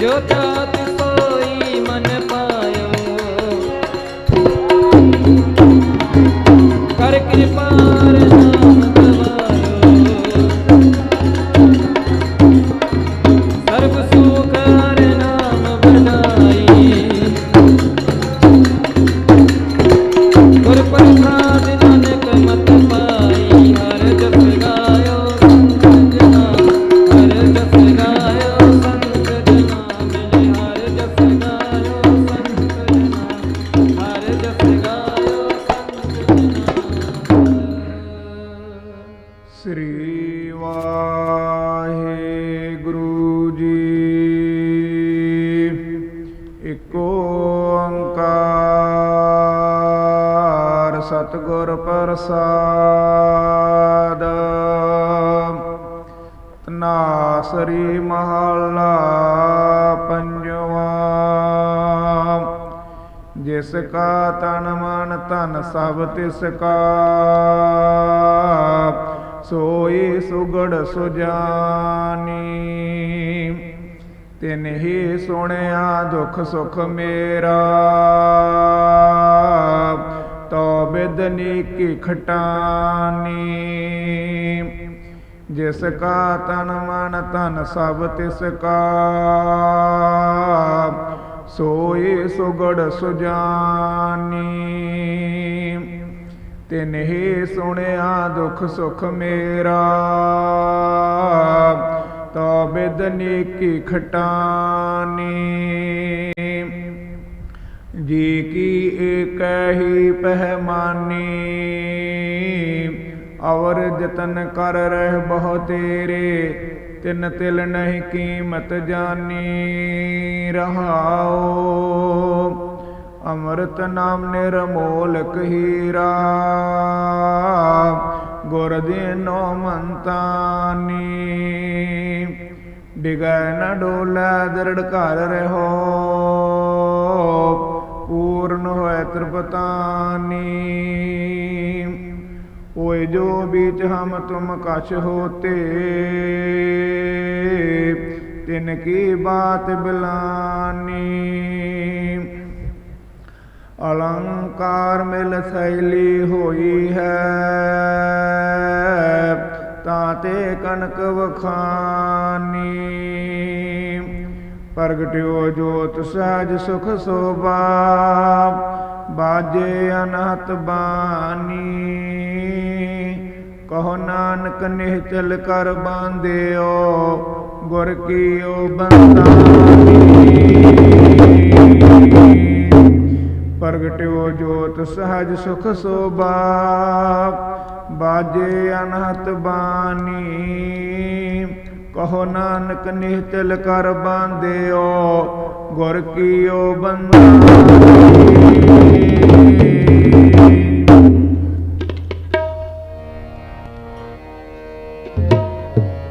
ਜੋ ਸ੍ਰੀ ਵਾਹਿਗੁਰੂ ਜੀ। ਇਕ ਓੰਕਾਰ ਸਤਿਗੁਰ ਪ੍ਰਸਾਦ। ਤਨਾਸਰੀ ਮਹਲਾ ਪੰਜਵਾ। ਜਿਸ ਕਾ ਤਨ ਮਨ ਧਨ ਸਭ ਤਿਸ ਕਾ। ਸੋਈ ਸੁਗੜ ਸੁਜਾਨੀ। ਤਿਨ ਹੀ ਸੁਣਿਆ ਦੁਖ ਸੁਖ ਮੇਰਾ। ਤੋ ਬਿਦਨੀ ਕੀ ਖਟਾਨੀ। ਜਿਸ ਕਾ ਤਨ ਮਨ ਤਨ ਸਭ ਤਿਸ ਕਾ। ਸੋਈ ਸੁਗੜ ਸੁਜਾਨੀ। ਤਿਨ ਹੀ ਸੁਣਿਆ ਦੁਖ ਸੁਖ ਮੇਰਾ। ਤੋ ਬਿਦਨੀ ਕੀ ਖਟਾਨੀ। ਜੀ ਕੀ ਏਕ ਹੀ ਪਹਿਮਾਨੀ। ਔਰ ਜਤਨ ਕਰ ਰਹਿ ਬਹੁ ਤੇਰੇ, ਤਿਨ ਤਿਲ ਨਹੀਂ ਕੀਮਤ ਜਾਨੀ। ਰਹਾਓ ਅਮਰਤ ਨਾਮ ਨਿਰਮੋਲਕ ਹੀਰਾ। ਗੁਰ ਨੋ ਮੰਤਾਨੀ। ਡਿਗੈ ਨ ਡੋਲਾ ਦਰੜ ਘਰ ਰਹੋ। ਪੂਰਨ ਹੋਇ ਤ੍ਰਿਪਤਾਨੀ। ਓਏ ਜੋ ਬੀਚ ਹਮ ਤੁਮ ਕਛ ਹੋਤੇ, ਤਿਨ ਕੀ ਬਾਤ ਬਲਾਨੀ। ਅਲੰਕਾਰ ਮਿਲ ਸੈਲੀ ਹੋਈ ਹੈ। ਤਾਂ ਤੇ ਕਨਕ ਵਖਾਨੀ। ਪ੍ਰਗਟਿਓ ਜੋਤ ਸਹਿਜ ਸੁਖ ਸੋਭਾ। ਬਾਜੇ ਅਨਹਤ ਬਾਨੀ। ਕਹੋ ਨਾਨਕ ਨਿਹਚਲ ਕਰ ਬਾਂਧਿਓ, ਗੁਰ ਕੀਓ ਬੰਦਾਨੀ ਪ੍ਰਗਟਿਓ ਜੋਤ ਸਹਿਜ ਸੁਖ ਸੋਭਾ, ਬਾਜੇ ਅਨਹਤ ਬਾਣੀ। ਕਹੋ ਨਾਨਕ ਨਿਹਚਲ ਕਰ ਬਾਂਧਿਓ, ਗੁਰ ਕੀਓ ਬੰਦਾਨੀ